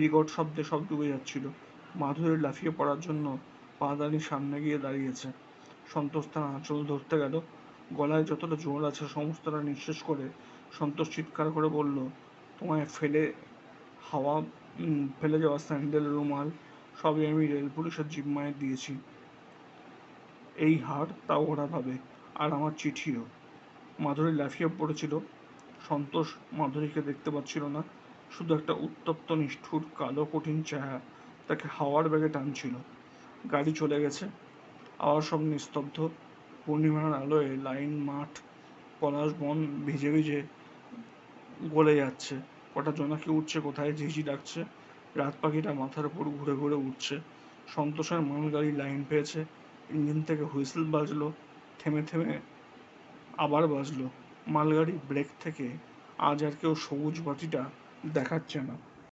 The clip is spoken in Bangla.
বিকট শব্দে সব ডুবে যাচ্ছিল। মাধুরী লাফিয়ে পড়ার জন্য পাদানির সামনে গিয়ে দাঁড়িয়েছে। সন্তোষ তার আঁচল ধরতে গেল। গলায় যতটা জোর আছে সমস্তটা নিঃশেষ করে সন্তোষ চিৎকার করে বলল, তোমায় ফেলে হাওয়া ফেলে যাওয়া স্যান্ডেল, রুমাল সবই আমি রেল পুলিশের জিম্মায় দিয়েছি। এই হার তাও ওরা পাবে, আর আমার চিঠিও। মাধুরী লাফিয়ে পড়েছিল। সন্তোষ মাধুরীকে দেখতে পাচ্ছিল না। শুধু একটা উত্তপ্ত, নিষ্ঠুর, কালো, কঠিন চেহারা তাকে হাওয়ার ব্যাগে টানছিল। গাড়ি চলে গেছে। আবার সব নিস্তব্ধ। পূর্ণিমার আলোয় লাইন, মাঠ, পলাশ বন ভিজে ভিজে গলে যাচ্ছে। কটা জোনাকি উঠছে কোথায় ঝিঝি ডাকছে। রাত পাখিটা মাথার উপর ঘুরে ঘুরে উঠছে সন্তোষের মালগাড়ি লাইন পেয়েছে। ইঞ্জিন থেকে হুইসেল বাজলো, থেমে থেমে আবার বাজলো। মালগাড়ি ব্রেক থেকে আজ আর কেউ সবুজ বাতিটা দেখাচ্ছে না।